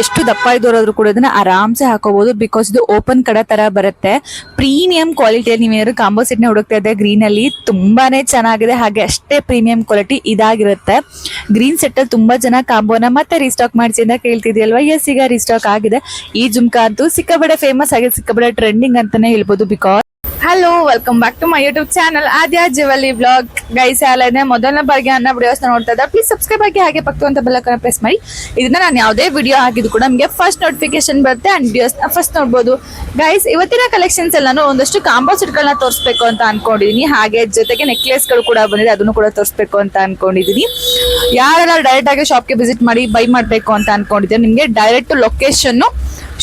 ಎಷ್ಟು ದಪ್ಪ ಇದ್ದವರಾದ್ರೂ ಕೂಡ ಇದನ್ನ ಆರಾಮ್ಸೆ ಹಾಕೋಬಹುದು ಬಿಕಾಸ್ ಇದು ಓಪನ್ ಕಡೆ ತರ ಬರುತ್ತೆ. ಪ್ರೀಮಿಯಂ ಕ್ವಾಲಿಟಿ ನೀವೇನಾದ್ರು ಕಾಂಬೋ ಸೆಟ್ನ ಹುಡುಕ್ತಾ ಇದ್ದೆ ಗ್ರೀನ್ ಅಲ್ಲಿ ತುಂಬಾನೇ ಚೆನ್ನಾಗಿದೆ. ಹಾಗೆ ಅಷ್ಟೇ ಪ್ರೀಮಿಯಂ ಕ್ವಾಲಿಟಿ ಇದಾಗಿರುತ್ತೆ. ಗ್ರೀನ್ ಸೆಟ್ ಅಲ್ಲಿ ತುಂಬಾ ಜನ ಕಾಂಬೋನ ಮತ್ತೆ ರೀಸ್ಟಾಕ್ ಮಾಡಿಸಿ ಅಂತ ಕೇಳ್ತಿದ್ಯಲ್ವಾ? ಎಸ್ ಈಗ ರೀಸ್ಟಾಕ್ ಆಗಿದೆ. ಈ ಜುಮ್ಕಾ ಅಂತೂ ಸಿಕ್ಕಾಬಡೆ ಫೇಮಸ್ ಆಗಿದೆ ಸಿಕ್ಕಾಬಡೆ ಟ್ರೆಂಡಿಂಗ್ ಅಂತಾನೆ ಹೇಳ್ಬೋದು because hello welcome back to my YouTube channel Aadya jewellery blog guys ಇದೆ ಮೊದಲನೇ ಬಾರಿಗೆ ಅನ್ನ ವಿಡಿಯೋಸ್ ನೋಡ್ತಾ ಇದ್ದಾರೆ ಪ್ಲೀಸ್ ಸಬ್ಸ್ಕ್ರೈಬ್ ಆಗಿ ಹಾಗೆ ಪಕ್ಕ ಅಂತ ಬೆಲ್ಲಕ್ಕನ್ನ ಪ್ರೆಸ್ ಮಾಡಿ. ಇದನ್ನ ನಾನು ಯಾವುದೇ ವಿಡಿಯೋ ಹಾಕಿದ್ರು ಕೂಡ ನಮಗೆ ಫಸ್ಟ್ ನೋಟಿಫಿಕೇಶನ್ ಬರುತ್ತೆ ಅಂಡ್ ವಿಡಿಯೋಸ್ ಫಸ್ಟ್ ನೋಡ್ಬೋದು. ಗೈಸ್ ಇವತ್ತಿನ ಕಲೆಕ್ಷನ್ಸ್ ಎಲ್ಲಾನು ಒಂದಷ್ಟು ಕಾಂಬೋ ಸೆಟ್ಗಳನ್ನ ತೋರಿಸ್ಬೇಕು ಅಂತ ಅನ್ಕೊಂಡಿದೀನಿ. ಹಾಗೆ ಜೊತೆಗೆ ನೆಕ್ಲೆಸ್ಗಳು ಗಳು ಕೂಡ ಬಂದಿದೆ, ಅದನ್ನು ಕೂಡ ತೋರಿಸ್ಬೇಕು ಅಂತ ಅನ್ಕೊಂಡಿದ್ದೀನಿ ಯಾರೆಲ್ಲ ಡೈರೆಕ್ಟ್ ಆಗಿ ಶಾಪ್ಗೆ ವಿಸಿಟ್ ಮಾಡಿ ಬೈ ಮಾಡಬೇಕು ಅಂತ ಅನ್ಕೊಂಡಿದ್ದೆ ನಿಮಗೆ direct location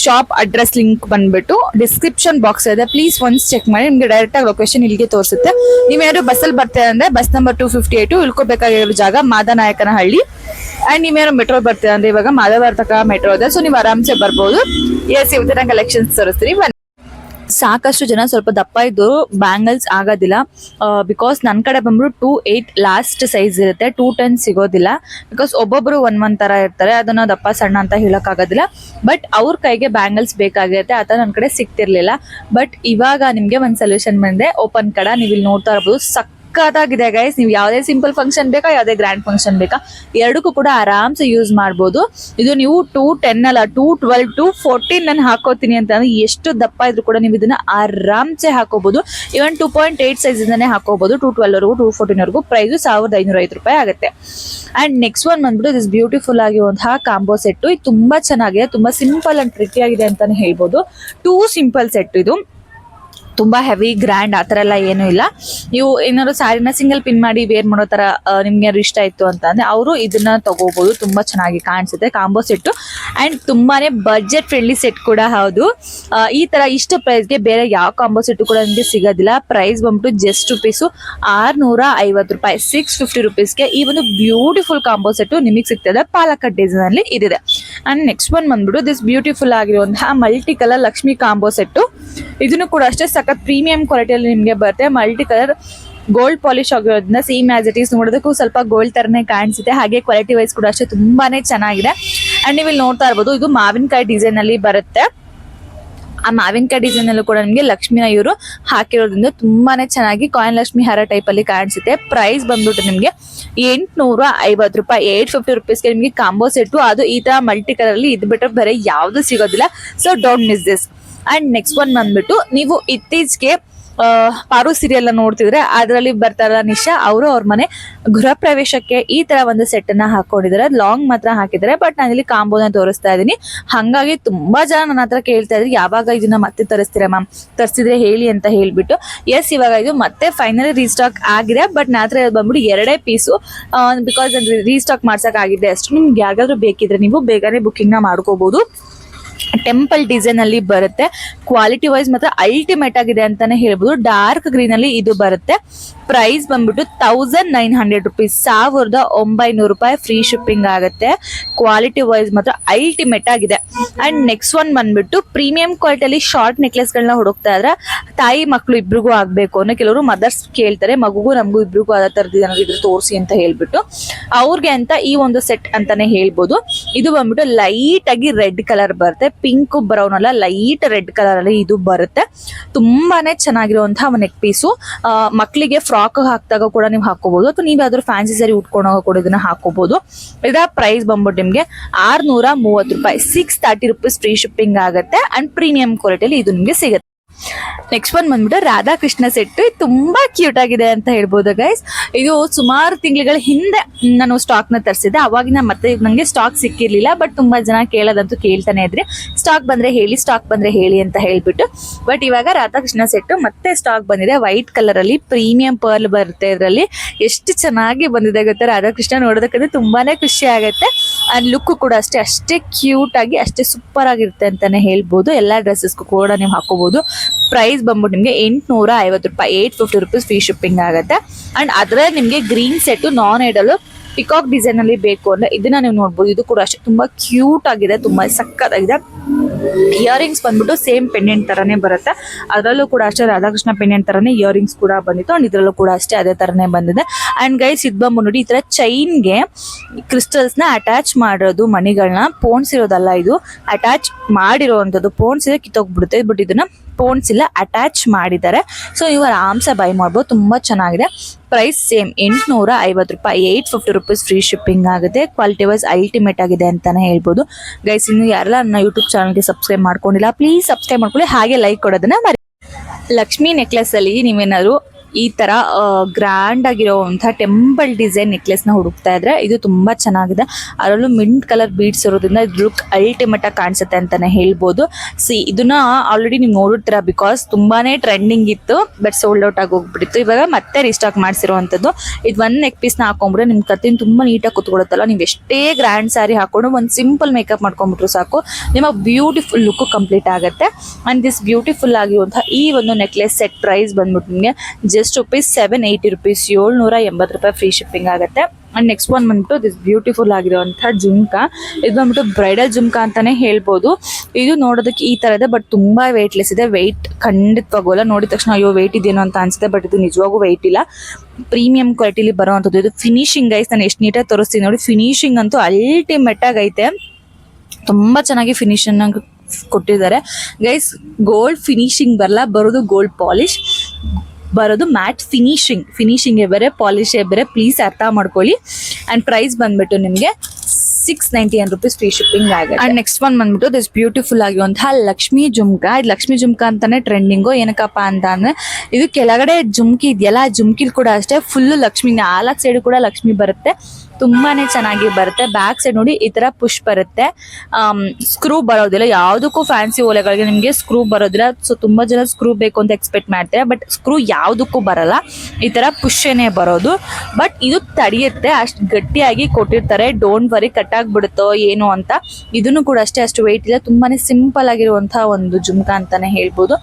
shop address link ಬಂದ್ಬಿಟ್ಟು ಡಿಸ್ಕ್ರಿಪ್ಷನ್ ಬಾಕ್ಸ್ ಇದೆ. ಪ್ಲೀಸ್ ಒನ್ಸ್ ಚೆಕ್ ಮಾಡಿ, ನಿಮ್ಗೆ ಡೈರೆಕ್ಟ್ ಆಗಿ ಲೊಕೇಶನ್ ಇಲ್ಲಿಗೆ ತೋರಿಸುತ್ತೆ. ನೀವೇನಾದ್ರು ಬಸ್ಸಲ್ಲಿ ಬರ್ತೀರಾ ಅಂದ್ರೆ ಬಸ್ ನಂಬರ್ ಟೂ ಫಿಫ್ಟಿ ಏಟು ಇಳ್ಕೋಬೇಕಾಗಿರೋ ಜಾಗ ಮಾದನಾಯಕನಹಳ್ಳಿ. ಅಂಡ್ ನೀವೇನೋ ಮೆಟ್ರೋ ಬರ್ತೀರಾ ಅಂದ್ರೆ ಇವಾಗ ಮಾಧವರ್ತಕ ಮೆಟ್ರೋ ಇದೆ. ಸೊ ನೀವು ಆರಾಮ್ಸೆ ಬರ್ಬೋದು. ಎಸ್ ಇವತ್ತಿನ ಕಲೆಕ್ಷನ್ಸ್ ತೋರಿಸ್ತೀನಿ. ಬನ್ನಿ. ಸಾಕಷ್ಟು ಜನ ಸ್ವಲ್ಪ ದಪ್ಪ ಇದ್ದು ಬ್ಯಾಂಗಲ್ಸ್ ಆಗೋದಿಲ್ಲ. ಬಿಕಾಸ್ ನನ್ನ ಕಡೆ ಬಂದ್ಬಿಟ್ಟು ಟೂ ಏಯ್ಟ್ ಲಾಸ್ಟ್ ಸೈಜ್ ಇರುತ್ತೆ. ಟೂ ಟೆನ್ ಸಿಗೋದಿಲ್ಲ. ಬಿಕಾಸ್ ಒಬ್ಬೊಬ್ಬರು ಒನ್ ಒನ್ ಥರ ಇರ್ತಾರೆ. ಅದನ್ನ ದಪ್ಪ ಸಣ್ಣ ಅಂತ ಹೇಳೋಕ್ಕಾಗೋದಿಲ್ಲ. ಬಟ್ ಅವ್ರ ಕೈಗೆ ಬ್ಯಾಂಗಲ್ಸ್ ಬೇಕಾಗಿರುತ್ತೆ. ಆ ನನ್ನ ಕಡೆ ಸಿಗ್ತಿರ್ಲಿಲ್ಲ. ಬಟ್ ಇವಾಗ ನಿಮಗೆ ಒಂದು ಸೊಲ್ಯೂಷನ್ ಬಂದೆ. ಓಪನ್ ಕಡ. ನೀವು ಇಲ್ಲಿ ನೋಡ್ತಾ ಇರ್ಬೋದು. ಸಕ್ ಸಕ್ಕತ್ತಾಗಿದೆ ಗೈಸ್ ನೀವು ಯಾವುದೇ ಸಿಂಪಲ್ ಫಂಕ್ಷನ್ ಬೇಕಾ, ಯಾವುದೇ ಗ್ರ್ಯಾಂಡ್ ಫಂಕ್ಷನ್ ಬೇಕಾ, ಎರಡಕ್ಕೂ ಕೂಡ ಆರಾಮ್ಸೆ ಯೂಸ್ ಮಾಡ್ಬೋದು. ಇದು ನೀವು ಟೂ ಟೆನ್ ಅಲ್ಲ ಟೂ ಟ್ವೆಲ್ ಟು ಫೋರ್ಟೀನ್ ನಾನು ಹಾಕೋತೀನಿ ಅಂತ ಅಂದ್ರೆ ಎಷ್ಟು ದಪ್ಪ ಇದ್ರು ಕೂಡ ನೀವು ಇದನ್ನ ಆರಾಮ್ಸೆ ಹಾಕೋಬಹುದು even two point eight size ಇಂದಾನೆ ಹಾಕೋಬಹುದು ಟೂ ಟ್ವೆಲ್ ವರೆಗೂ ಟೂ ಫೋರ್ಟೀನ್ ವರೆಗೂ ಪ್ರೈಸ್ ಸಾವಿರದ ಐನೂರ ಐದು ರೂಪಾಯಿ ಆಗುತ್ತೆ. ಅಂಡ್ ನೆಕ್ಸ್ಟ್ ಒನ್ ಬಂದ್ಬಿಟ್ಟು ದಿಸ್ ಬ್ಯೂಟಿಫುಲ್ ಆಗಿರುವಂತಹ ಕಾಂಬೋ ಸೆಟ್ ಇದು ತುಂಬಾ ಚೆನ್ನಾಗಿದೆ, ತುಂಬಾ ಸಿಂಪಲ್ ಅಂಡ್ ಟ್ರಿಟಿ ಆಗಿದೆ ಅಂತಾನೆ ಹೇಳ್ಬೋದು. ಟೂ ಸಿಂಪಲ್ ಸೆಟ್ ಇದು. ತುಂಬಾ ಹೆವಿ ಗ್ರ್ಯಾಂಡ್ ಆ ಥರ ಎಲ್ಲ ಏನೂ ಇಲ್ಲ. ನೀವು ಏನಾದ್ರು ಸ್ಯಾರಿನ ಸಿಂಗಲ್ ಪಿನ್ ಮಾಡಿ ವೇರ್ ಮಾಡೋ ಥರ ನಿಮ್ಗೆ ಏನಾದ್ರು ಇಷ್ಟ ಇತ್ತು ಅಂತ ಅಂದ್ರೆ ಅವರು ಇದನ್ನ ತಗೋಬಹುದು ತುಂಬಾ ಚೆನ್ನಾಗಿ ಕಾಣಿಸುತ್ತೆ ಕಾಂಬೋ ಸೆಟ್ಟು ಅಂಡ್ ತುಂಬಾನೇ ಬಜೆಟ್ ಫ್ರೆಂಡ್ಲಿ ಸೆಟ್ ಕೂಡ ಹೌದು. ಈ ತರ ಇಷ್ಟು ಪ್ರೈಸ್ಗೆ ಬೇರೆ ಯಾವ ಕಾಂಬೋ ಸೆಟ್ ಕೂಡ ನಿಮಗೆ ಸಿಗೋದಿಲ್ಲ. ಪ್ರೈಸ್ ಬಂದ್ಬಿಟ್ಟು ಜಸ್ಟ್ ರುಪೀಸು ಆರುನೂರ ಐವತ್ತು ರೂಪಾಯಿ ಸಿಕ್ಸ್ ಫಿಫ್ಟಿ ರುಪೀಸ್ಗೆ ಈ ಒಂದು ಬ್ಯೂಟಿಫುಲ್ ಕಾಂಬೋ ಸೆಟ್ ನಿಮಗೆ ಸಿಗ್ತದೆ ಪಾಲಕ ಡಿಸೈನ್ ಅಲ್ಲಿ ಇದಿದೆ. ಆ್ಯಂಡ್ ನೆಕ್ಸ್ಟ್ ಒನ್ ಬಂದ್ಬಿಟ್ಟು ದಿಸ್ ಬ್ಯೂಟಿಫುಲ್ ಆಗಿರುವಂತಹ multi colour Lakshmi combo set ಇದನ್ನು ಕೂಡ ಅಷ್ಟೇ ಸಖತ್ ಪ್ರೀಮಿಯಂ ಕ್ವಾಲಿಟಿಯಲ್ಲಿ ನಿಮಗೆ ಬರುತ್ತೆ. ಮಲ್ಟಿ ಕಲರ್ ಗೋಲ್ಡ್ ಪಾಲಿಶ್ ಆಗಿರೋದ್ರಿಂದ ಸೇಮ್ ಆಸ್ ಇಟ್ ಈಸ್ ನೋಡೋದಕ್ಕೂ ಸ್ವಲ್ಪ ಗೋಲ್ಡ್ ತರನೇ ಕಾಣಿಸುತ್ತೆ. ಹಾಗೆ ಕ್ವಾಲಿಟಿ ವೈಸ್ ಕೂಡ ಅಷ್ಟೇ ತುಂಬಾನೇ ಚೆನ್ನಾಗಿದೆ. ಅಂಡ್ ನೀವು ಇಲ್ಲಿ ನೋಡ್ತಾ ಇರ್ಬೋದು, ಇದು ಮಾವಿನಕಾಯಿ ಡಿಸೈನ್ ಅಲ್ಲಿ ಬರುತ್ತೆ. ಆ ಮಾವಿನಕಾಯಿ ಡಿಸೈನ್ ಅಲ್ಲೂ ಕೂಡ ನಿಮಗೆ ಲಕ್ಷ್ಮಿನ ಇವರು ಹಾಕಿರೋದ್ರಿಂದ ತುಂಬಾನೇ ಚೆನ್ನಾಗಿ ಕಾಯಿನ್ ಲಕ್ಷ್ಮಿ ಹಾರ ಟೈಪ್ ಅಲ್ಲಿ ಕಾಣಿಸುತ್ತೆ. ಪ್ರೈಸ್ ಬಂದ್ಬಿಟ್ಟು ನಿಮಗೆ ಎಂಟುನೂರ ಐವತ್ತು ರೂಪಾಯಿ ಏಟ್ ಫಿಫ್ಟಿ ರುಪೀಸ್ಗೆ ನಿಮಗೆ ಕಾಂಬೋ ಸೆಟ್ಟು ಅದು ಈ ತರ ಮಲ್ಟಿ ಕಲರ್ ಅಲ್ಲಿ ಇದು ಬಿಟ್ಟರೆ ಬೇರೆ ಯಾವುದು ಸಿಗೋದಿಲ್ಲ. So don't miss this and next one ಬಂದ್ಬಿಟ್ಟು ನೀವು ಇತ್ತೀಚೆಗೆ ಪಾರು ಸೀರಿಯಲ್ ನೋಡ್ತಿದ್ರೆ, ಅದರಲ್ಲಿ ಬರ್ತಾರ ನಿಶಾ, ಅವರು ಅವ್ರ ಮನೆ ಗೃಹ ಪ್ರವೇಶಕ್ಕೆ ಈ ತರ ಒಂದು ಸೆಟ್ ಅನ್ನ ಹಾಕೊಂಡಿದ್ದಾರೆ ಲಾಂಗ್ ಮಾತ್ರ ಹಾಕಿದ್ದಾರೆ ಬಟ್ ನಾನು ಇಲ್ಲಿ ಕಾಂಬೋನ ತೋರಿಸ್ತಾ ಇದ್ದೀನಿ ಹಂಗಾಗಿ ತುಂಬಾ ಜನ ನನ್ನ ಹತ್ರ ಕೇಳ್ತಾ ಇದ್ರು, ಯಾವಾಗ ಇದನ್ನ ಮತ್ತೆ ತರಿಸ್ತೀರಾ ಮ್ಯಾಮ್ ತರಿಸಿದ್ರೆ ಹೇಳಿ ಅಂತ ಹೇಳ್ಬಿಟ್ಟು. ಎಸ್ ಇವಾಗ ಇದು ಮತ್ತೆ ಫೈನಲಿ ರೀಸ್ಟಾಕ್ ಆಗಿದೆ ಬಟ್ ನನ್ನ ಹತ್ರ ಬಂದ್ಬಿಟ್ಟು ಎರಡೇ ಪೀಸು ಬಿಕಾಸ್ ರೀಸ್ಟಾಕ್ ಮಾಡ್ಸಕ್ ಆಗಿದೆ ಅಷ್ಟು. ನಿಮ್ಗೆ ಯಾರಿಗಾದ್ರೂ ಬೇಕಿದ್ರೆ ನೀವು ಬೇಗನೆ ಬುಕ್ಕಿಂಗ್ನ ಮಾಡ್ಕೋಬಹುದು ಟೆಂಪಲ್ ಡಿಸೈನ್ ಅಲ್ಲಿ ಬರುತ್ತೆ. ಕ್ವಾಲಿಟಿ ವೈಸ್ ಮಾತ್ರ ಅಲ್ಟಿಮೇಟ್ ಆಗಿದೆ ಅಂತಾನೆ ಹೇಳ್ಬೋದು. ಡಾರ್ಕ್ ಗ್ರೀನ್ ಅಲ್ಲಿ ಇದು ಬರುತ್ತೆ. ಪ್ರೈಸ್ ಬಂದ್ಬಿಟ್ಟು ತೌಸಂಡ್ ನೈನ್ ಹಂಡ್ರೆಡ್ ರುಪೀಸ್ ಸಾವಿರದ ಒಂಬೈನೂರು ರೂಪಾಯಿ ಫ್ರೀ ಶಿಪ್ಪಿಂಗ್ ಆಗುತ್ತೆ. ಕ್ವಾಲಿಟಿ ವೈಸ್ ಮಾತ್ರ ಅಲ್ಟಿಮೇಟ್ ಆಗಿದೆ. ಅಂಡ್ ನೆಕ್ಸ್ಟ್ ಒನ್ ಬಂದ್ಬಿಟ್ಟು ಪ್ರೀಮಿಯಂ ಕ್ವಾಲಿಟಿಯಲ್ಲಿ ಶಾರ್ಟ್ ನೆಕ್ಲೆಸ್ ಗಳನ್ನ ಹುಡುಕ್ತಾ ಇದ್ರೆ ತಾಯಿ ಮಕ್ಕಳು ಇಬ್ರಿಗೂ ಆಗ್ಬೇಕು ಅನ್ನೋ ಕೆಲವರು ಮದರ್ಸ್ ಕೇಳ್ತಾರೆ, ಮಗುಗೂ ನಮಗೂ ಇಬ್ರಿಗೂ ಆದ ಥರದ್ದು ಇದ್ರೆ ತೋರಿಸಿ ಅಂತ ಹೇಳ್ಬಿಟ್ಟು. ಅವ್ರಿಗೆ ಅಂತ ಈ ಒಂದು ಸೆಟ್ ಅಂತಾನೆ ಹೇಳ್ಬೋದು. ಇದು ಬಂದ್ಬಿಟ್ಟು ಲೈಟ್ ಆಗಿ ರೆಡ್ ಕಲರ್ ಬರುತ್ತೆ. ಪಿಂಕ್ ಬ್ರೌನ್ ಅಲ್ಲ ಲೈಟ್ ರೆಡ್ ಕಲರ್ ಅಲ್ಲಿ ಇದು ಬರುತ್ತೆ. ತುಂಬಾನೇ ಚೆನ್ನಾಗಿರುವಂತಹ ನೆಕ್ ಪೀಸು ಮಕ್ಕಳಿಗೆ ಫ್ರಾಕ್ ಹಾಕಿದಾಗ ಕೂಡ ನೀವು ಹಾಕೋಬಹುದು ಅಥವಾ ನೀವು ಯಾವ್ದಾದ್ರು ಫ್ಯಾನ್ಸಿ ಸರಿ ಉಟ್ಕೊಂಡಾಗ ಕೂಡ ಇದನ್ನ ಹಾಕೋಬಹುದು ಇದರ ಪ್ರೈಸ್ ಬಂದ್ಬಿಟ್ಟು ನಿಮಗೆ ಆರ್ನೂರ ಮೂವತ್ತು ರೂಪಾಯಿ six thirty rupees free shipping ಆಗುತ್ತೆ. ಅಂಡ್ ಪ್ರೀಮಿಯಂ ಕ್ವಾಲಿಟಿಯಲ್ಲಿ ಇದು ನಿಮಗೆ ಸಿಗುತ್ತೆ. ನೆಕ್ಸ್ಟ್ ಒನ್ ಬಂದ್ಬಿಟ್ಟು ರಾಧಾಕೃಷ್ಣ ಸೆಟ್ ತುಂಬಾ ಕ್ಯೂಟ್ ಆಗಿದೆ ಅಂತ ಹೇಳ್ಬೋದು ಗೈಸ್ ಇದು ಸುಮಾರು ತಿಂಗಳ ಹಿಂದೆ ನಾನು ಸ್ಟಾಕ್ನ ತರಿಸಿದ್ದೆ. ಅವಾಗಿನ ಮತ್ತೆ ನನಗೆ ಸ್ಟಾಕ್ ಸಿಕ್ಕಿರ್ಲಿಲ್ಲ ಬಟ್ ತುಂಬಾ ಜನ ಕೇಳೋದಂತೂ ಕೇಳ್ತಾನೆ ಇದ್ರೆ ಸ್ಟಾಕ್ ಬಂದ್ರೆ ಹೇಳಿ ಸ್ಟಾಕ್ ಬಂದ್ರೆ ಹೇಳಿ ಅಂತ ಹೇಳ್ಬಿಟ್ಟು. ಬಟ್ ಇವಾಗ ರಾಧಾಕೃಷ್ಣ ಸೆಟ್ ಮತ್ತೆ ಸ್ಟಾಕ್ ಬಂದಿದೆ. ವೈಟ್ ಕಲರ್ ಅಲ್ಲಿ ಪ್ರೀಮಿಯಂ ಪರ್ಲ್ ಬರುತ್ತೆ ಇದರಲ್ಲಿ. ಎಷ್ಟು ಚೆನ್ನಾಗಿ ಬಂದಿದೆ ಗೊತ್ತಾ ರಾಧಾಕೃಷ್ಣ? ನೋಡೋದಕ್ಕಂದ್ರೆ ತುಂಬಾನೇ ಖುಷಿ ಆಗುತ್ತೆ. ಅಂಡ್ ಲುಕ್ ಕೂಡ ಅಷ್ಟೇ ಅಷ್ಟೇ ಕ್ಯೂಟ್ ಆಗಿ, ಅಷ್ಟೇ ಸೂಪರ್ ಆಗಿರುತ್ತೆ ಅಂತಾನೆ ಹೇಳ್ಬೋದು. ಎಲ್ಲಾ ಡ್ರೆಸ್ಸಸ್ಗೂ ಕೂಡ ನೀವು ಹಾಕೋಬಹುದು ಪ್ರೈಸ್ ಬಂದ್ಬಿಟ್ಟು ನಿಮಗೆ ಎಂಟುನೂರ ಐವತ್ತು ರೂಪಾಯಿ eight fifty rupees free shipping ಆಗುತ್ತೆ. ಆ್ಯಂಡ್ ಅದರಲ್ಲಿ ನಿಮಗೆ green set non idol peacock design ಅಲ್ಲಿ ಬೇಕು ಅಂದ್ರೆ ಇದನ್ನ ನೀವು ನೋಡ್ಬೋದು. ಇದು ಕೂಡ ಅಷ್ಟೇ, ತುಂಬಾ ಕ್ಯೂಟ್ ಆಗಿದೆ, ತುಂಬಾ ಸಕ್ಕತ್ತಾಗಿದೆ ಇಯರಿಂಗ್ಸ್ ಬಂದ್ಬಿಟ್ಟು ಸೇಮ್ ಪೆಂಡೆಂಟ್ ತರನೇ ಬರುತ್ತೆ. ಅದರಲ್ಲೂ ಕೂಡ ಅಷ್ಟೇ ರಾಧಾಕೃಷ್ಣ ಪೆಂಡೆಂಟ್ ತರನೇ ಇಯರಿಂಗ್ಸ್ ಕೂಡ ಬಂದಿತ್ತು. ಅಂಡ್ ಇದರಲ್ಲೂ ಕೂಡ ಅಷ್ಟೇ ಅದೇ ತರನೇ ಬಂದಿದೆ. ಅಂಡ್ ಗೈಸ್ ಇದು ಬಂದ್ಬಿಟ್ಟು ನೋಡಿ, ಈ ತರ ಚೈನ್ಗೆ ಕ್ರಿಸ್ಟಲ್ಸ್ನ ಅಟ್ಯಾಚ್ ಮಾಡಿರೋದು ಮಣಿಗಳನ್ನ ಇರೋದಲ್ಲ ಇದು ಅಟ್ಯಾಚ್ ಮಾಡಿರೋವಂಥದ್ದು ಇದೆ ಕಿತ್ತೋಗ್ಬಿಡುತ್ತೆ. ಬಟ್ ಇದನ್ನ ಪೋನ್ಸ್ ಇಲ್ಲ ಅಟ್ಯಾಚ್ ಮಾಡಿದ್ದಾರೆ. ಸೊ ನೀವು ಆರಾಮ್ಸೆ ಬೈ ಮಾಡ್ಬೋದು. ತುಂಬ ಚೆನ್ನಾಗಿದೆ. ಪ್ರೈಸ್ ಸೇಮ್ ಎಂಟುನೂರ ಐವತ್ತು ರೂಪಾಯಿ. Eight fifty rupees free shipping ಆಗುತ್ತೆ. ಕ್ವಾಲಿಟಿ ವೈಸ್ ಅಲ್ಟಿಮೇಟ್ ಆಗಿದೆ ಅಂತಾನೆ ಹೇಳ್ಬೋದು. ಗೈಸ್ ಇನ್ನು ಯಾರೆಲ್ಲ ನನ್ನ ಯೂಟ್ಯೂಬ್ ಚಾನಲ್ಗೆ ಸಬ್ಸ್ಕ್ರೈಬ್ ಮಾಡ್ಕೊಂಡಿಲ್ಲ ಪ್ಲೀಸ್ ಸಬ್ಸ್ಕ್ರೈಬ್ ಮಾಡ್ಕೊಳ್ಳಿ. ಹಾಗೆ ಲೈಕ್ ಕೊಡೋದನ್ನ ಮರಿ ಲಕ್ಷ್ಮಿ ನೆಕ್ಲೆಸ್ ಅಲ್ಲಿ ನೀವೇನಾದ್ರು ಈ ತರ ಗ್ರ್ಯಾಂಡ್ ಆಗಿರೋವಂಥ ಟೆಂಪಲ್ ಡಿಸೈನ್ ನೆಕ್ಲೆಸ್ನ ಹುಡುಕ್ತಾ ಇದ್ರೆ ಇದು ತುಂಬಾ ಚೆನ್ನಾಗಿದೆ. ಅದರಲ್ಲೂ ಮಿಂಟ್ ಕಲರ್ ಬೀಡ್ಸ್ ಇರೋದ್ರಿಂದ ಲುಕ್ ಅಲ್ಟಿಮೇಟ್ ಆಗಿ ಕಾಣಿಸುತ್ತೆ ಅಂತಾನೆ ಹೇಳ್ಬೋದು. ಸಿ ಇದನ್ನ ಆಲ್ರೆಡಿ ನೀವು ನೋಡಿರ್ತೀರ ಬಿಕಾಸ್ ತುಂಬಾನೇ ಟ್ರೆಂಡಿಂಗ್ ಇತ್ತು ಬಟ್ ಸೋಲ್ಡ್ ಔಟ್ ಆಗಿ ಹೋಗ್ಬಿಟ್ಟಿತ್ತು. ಇವಾಗ ಮತ್ತೆ ರೀಸ್ಟಾಕ್ ಮಾಡಿಸಿರುವಂಥದ್ದು. ಇದು ಒಂದ್ ನೆಕ್ ಪೀಸ್ನ ಹಾಕೊಂಡ್ರೆ ನಿಮ್ ಕತ್ತಿನ ತುಂಬಾ ನೀಟಾಗಿ ಕುತ್ಕೊಳ್ಳುತ್ತಲ್ಲ ನೀವು ಎಷ್ಟೇ ಗ್ರ್ಯಾಂಡ್ ಸ್ಯಾರಿ ಹಾಕೊಂಡು ಒಂದು ಸಿಂಪಲ್ ಮೇಕಪ್ ಮಾಡ್ಕೊಂಡ್ಬಿಟ್ರು ಸಾಕು. ನಿಮ್ಮ ಬ್ಯೂಟಿಫುಲ್ ಲುಕ್ ಕಂಪ್ಲೀಟ್ ಆಗುತ್ತೆ. ಅಂಡ್ ದಿಸ್ ಬ್ಯೂಟಿಫುಲ್ ಆಗಿರುವಂತಹ ಈ ಒಂದು ನೆಕ್ಲೆಸ್ ಸೆಟ್ ಪ್ರೈಸ್ ಬಂದ್ಬಿಟ್ಟು ನಿಮಗೆ just rupees seven eighty rupees ಏಳ್ನೂರ ಎಂಬತ್ತು ರೂಪಾಯಿ ಫ್ರೀ ಶಿಪ್ಪಿಂಗ್ ಆಗುತ್ತೆ. ಅಂಡ್ ನೆಕ್ಸ್ಟ್ ಒನ್ ಬಂದ್ಬಿಟ್ಟು ದಿಸ್ ಬ್ಯೂಟಿಫುಲ್ ಆಗಿರುವಂಥ ಜುಮ್ಕಾ. ಇದು ಬಂದ್ಬಿಟ್ಟು ಬ್ರೈಡಲ್ ಜುಮ್ಕಾ ಅಂತಾನೆ ಹೇಳ್ಬೋದು. ಇದು ನೋಡೋದಕ್ಕೆ ಈ ತರ ಇದೆ ಬಟ್ ತುಂಬಾ ವೆಯ್ಟ್ಲೆಸ್ ಇದೆ. ವೆಯ್ಟ್ ಖಂಡಿತವಾಗೋಲ್ಲ ನೋಡಿದ ತಕ್ಷಣ ಅಯ್ಯೋ ವೆಯ್ಟ್ ಇದೇನೋ ಅಂತ ಅನ್ಸುತ್ತೆ ಬಟ್ ಇದು ನಿಜವಾಗೂ ವೆಯ್ಟ್ ಇಲ್ಲ. ಪ್ರೀಮಿಯಂ ಕ್ವಾಲಿಟಿಲಿ ಬರೋವಂಥದ್ದು. ಇದು ಫಿನಿಶಿಂಗ್ ಐಸ್ ನಾನು ಎಷ್ಟು ನೀಟಾಗಿ ತೋರಿಸ್ತೀನಿ ನೋಡಿ. ಫಿನಿಶಿಂಗ್ ಅಂತೂ ಅಲ್ಟಿಮೇಟ್ ಆಗೈತೆ ತುಂಬಾ ಚೆನ್ನಾಗಿ ಫಿನಿಶನ್ ಕೊಟ್ಟಿದ್ದಾರೆ. ಗೈಸ್ ಗೋಲ್ಡ್ ಫಿನಿಶಿಂಗ್ ಬರಲ್ಲ ಬರೋದು ಗೋಲ್ಡ್ ಪಾಲಿಶ್ ಬರೋದು ಮ್ಯಾಟ್ ಫಿನಿಶಿಂಗ್. ಫಿನಿಶಿಂಗೇ ಬೇರೆ ಪಾಲಿಶ್ ಬೇರೆ ಪ್ಲೀಸ್ ಅರ್ಥ ಮಾಡ್ಕೊಳ್ಳಿ. ಆ್ಯಂಡ್ ಪ್ರೈಸ್ ಬಂದ್ಬಿಟ್ಟು ನಿಮಗೆ six ninety one rupees free shipping ಆಗುತ್ತೆ. ಅಂಡ್ ನೆಕ್ಸ್ಟ್ ಒನ್ ಬಂದ್ಬಿಟ್ಟು ದಿಸ್ ಬ್ಯೂಟಿಫುಲ್ ಆಗಿರುವಂತಹ ಲಕ್ಷ್ಮಿ ಜುಮ್ಕಾ. ಇದು ಲಕ್ಷ್ಮಿ ಜುಮ್ಕಾ ಅಂತಾನೆ ಟ್ರೆಂಡಿಂಗ್ ಏನಕ್ಕಪ್ಪ ಅಂತ ಅಂದ್ರೆ ಇದು ಕೆಳಗಡೆ ಜುಮ್ಕಿ ಇದೆಯಲ್ಲ ಜುಮ್ಕಿಲ್ ಕೂಡ ಅಷ್ಟೇ ಫುಲ್ ಲಕ್ಷ್ಮಿ, ನಾಲ್ಕು ಸೈಡ್ ಕೂಡ ಲಕ್ಷ್ಮಿ ಬರುತ್ತೆ. ತುಂಬಾನೇ ಚೆನ್ನಾಗಿ ಬರುತ್ತೆ. ಬ್ಯಾಕ್ ಸೈಡ್ ನೋಡಿ ಈ ತರ ಪುಷ್ ಬರುತ್ತೆ. ಸ್ಕ್ರೂ ಬರೋದಿಲ್ಲ. ಯಾವುದಕ್ಕೂ ಫ್ಯಾನ್ಸಿ ಓಲೆಗಳಿಗೆ ನಿಮ್ಗೆ ಸ್ಕ್ರೂ ಬರೋದಿಲ್ಲ. ಸೊ ತುಂಬಾ ಜನ ಸ್ಕ್ರೂ ಬೇಕು ಅಂತ ಎಕ್ಸ್ಪೆಕ್ಟ್ ಮಾಡ್ತಾರೆ. ಬಟ್ ಸ್ಕ್ರೂ ಯಾವುದಕ್ಕೂ ಬರಲ್ಲ. ಈ ತರ ಪುಷೇನೆ ಬರೋದು. ಬಟ್ ಇದು ತಡೆಯುತ್ತೆ. ಅಷ್ಟು ಗಟ್ಟಿಯಾಗಿ ಕೊಟ್ಟಿರ್ತಾರೆ. ಡೋಂಟ್ ವರಿ ಕಟ್ ಆಗ್ಬಿಡುತ್ತೋ ಏನು ಅಂತ, ಇದನ್ನು ಕೂಡ ಅಷ್ಟೇ, ಅಷ್ಟು ವೆಯ್ಟ್ ಇಲ್ಲ. ತುಂಬಾನೇ ಸಿಂಪಲ್ ಆಗಿರುವಂತಹ ಒಂದು ಜುಮ್ಕಾ ಅಂತಾನೆ ಹೇಳ್ಬೋದು.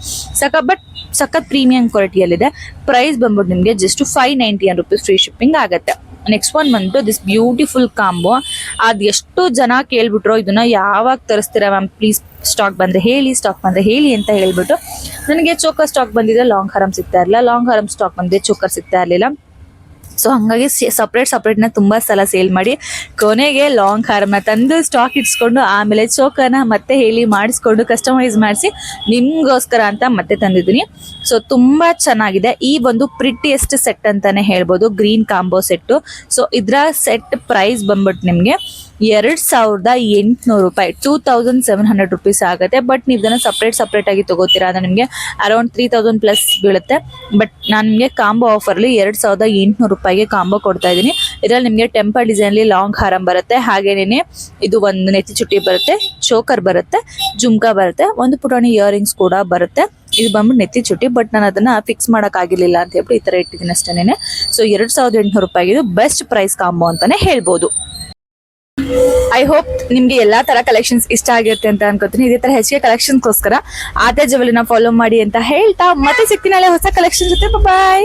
ಸಕ ಬಟ್ ಸಖತ್ ಪ್ರೀಮಿಯಂ ಕ್ವಾಲಿಟಿಯಲ್ಲಿದೆ ಪ್ರೈಸ್ ಬಂದ್ಬಿಟ್ಟು ನಿಮಗೆ just five ninety rupees free shipping ಆಗುತ್ತೆ. ನೆಕ್ಸ್ಟ್ ಒನ್ ಬಂದು ದಿಸ್ ಬ್ಯೂಟಿಫುಲ್ ಕಾಂಬೋ ಅದು ಎಷ್ಟು ಜನ ಕೇಳ್ಬಿಟ್ರು, ಇದನ್ನ ಯಾವಾಗ ತರಿಸ್ತೀರಾ ಮ್ಯಾಮ್? ಪ್ಲೀಸ್ ಸ್ಟಾಕ್ ಬಂದ್ರೆ ಹೇಳಿ ಸ್ಟಾಕ್ ಬಂದ್ರೆ ಹೇಳಿ ಅಂತ ಹೇಳ್ಬಿಟ್ಟು, ನನಗೆ ಚೋಕರ್ ಸ್ಟಾಕ್ ಬಂದಿದೆ ಲಾಂಗ್ ಹರಮ್ ಸಿಗ್ತಾ ಇರಲಿಲ್ಲ ಲಾಂಗ್ ಹರಮ್ ಸ್ಟಾಕ್ ಬಂದಿದೆ, ಚೋಕರ್ ಸಿಗ್ತಾ ಇರಲಿಲ್ಲ. ಸೊ ಹಂಗಾಗಿ ಸಪ್ರೇಟ್ ಸಪ್ರೇಟ್ನ ತುಂಬಾ ಸಲ ಸೇಲ್ ಮಾಡಿ, ಕೊನೆಗೆ ಲಾಂಗ್ ಹಾರಮ್ನ ತಂದು ಸ್ಟಾಕ್ ಇಟ್ಸ್ಕೊಂಡು ಆಮೇಲೆ ಚೋಕನ ಮತ್ತೆ ಹೇಳಿ ಮಾಡಿಸ್ಕೊಂಡು ಕಸ್ಟಮೈಸ್ ಮಾಡಿಸಿ ನಿಮಗೋಸ್ಕರ ಅಂತ ಮತ್ತೆ ತಂದಿದ್ದೀನಿ. ಸೊ ತುಂಬಾ ಚೆನ್ನಾಗಿದೆ. ಈ ಒಂದು ಪ್ರಿಟಿಯೆಸ್ಟ್ ಸೆಟ್ ಅಂತಾನೆ ಹೇಳ್ಬೋದು ಗ್ರೀನ್ ಕಾಂಬೋ ಸೆಟ್ಟು ಸೊ ಇದರ ಸೆಟ್ ಪ್ರೈಸ್ ಬಂದ್ಬಿಟ್ಟು ನಿಮಗೆ ಎರಡ್ ಸಾವಿರದ ಎಂಟುನೂರು ರೂಪಾಯಿ. Two thousand seven hundred rupees ಆಗುತ್ತೆ. ಬಟ್ ನೀವು ಇದನ್ನ ಸಪ್ರೇಟ್ ಸಪ್ರೇಟ್ ಆಗಿ ತಗೋತೀರಾ ಅಂದ್ರೆ ನಿಮಗೆ ಅರೌಂಡ್ ತ್ರೀ ತೌಸಂಡ್ ಪ್ಲಸ್ ಬೀಳುತ್ತೆ. ಬಟ್ ನಾನು ನಿಮಗೆ ಕಾಂಬೋ ಆಫರ್ಲಿ ಎರಡು ಸಾವಿರದ ಎಂಟುನೂರು ರೂಪಾಯಿಗೆ ಕಾಂಬೋ ಕೊಡ್ತಾ ಇದ್ದೀನಿ. ಇದರಲ್ಲಿ ನಿಮಗೆ ಟೆಂಪಲ್ ಡಿಸೈನ್ಲಿ ಲಾಂಗ್ ಹಾರಂ ಬರುತ್ತೆ. ಹಾಗೇನೇ ಇದು ಒಂದು ನೆತ್ತಿ ಚುಟ್ಟಿ ಬರುತ್ತೆ ಚೋಕರ್ ಬರುತ್ತೆ, ಜುಮ್ಕಾ ಬರುತ್ತೆ, ಒಂದು ಪುಟಾಣಿ ಇಯರಿಂಗ್ಸ್ ಕೂಡ ಬರುತ್ತೆ. ಇದು ಬಂದ್ಬಿಟ್ಟು ನೆತ್ತಿ ಚುಟ್ಟಿ ಬಟ್ ನಾನು ಅದನ್ನ ಫಿಕ್ಸ್ ಮಾಡೋಕ್ಕಾಗಿರಲಿಲ್ಲ ಅಂತ ಹೇಳ್ಬಿಟ್ಟು ಈ ತರ ಇಟ್ಟಿದ್ದೀನಿ ಅಷ್ಟೇನೆ ಸೊ ಎರಡು ಸಾವಿರದ ಎಂಟುನೂರು ರೂಪಾಯಿಗೆ ಇದು ಬೆಸ್ಟ್ ಪ್ರೈಸ್ ಕಾಂಬೋ ಅಂತಾನೆ ಹೇಳ್ಬೋದು. ಐ ಹೋಪ್ ನಿಮ್ಗೆ ಎಲ್ಲಾ ತರ ಕಲೆಕ್ಷನ್ಸ್ ಇಷ್ಟ ಆಗಿರುತ್ತೆ ಅಂತ ಅನ್ಕೋತೀನಿ. ಇದೇ ತರ ಹೆಚ್ಚಿಗೆ ಕಲೆಕ್ಷನ್ಸ್ಗೋಸ್ಕರ ಆದ ಜವಲಿನ ಫಾಲೋ ಮಾಡಿ ಅಂತ ಹೇಳ್ತಾ, ಮತ್ತೆ ಸಿಗ್ತೀನಿ ಹೊಸ ಕಲೆಕ್ಷನ್ ಜೊತೆ. ಬಾಯ್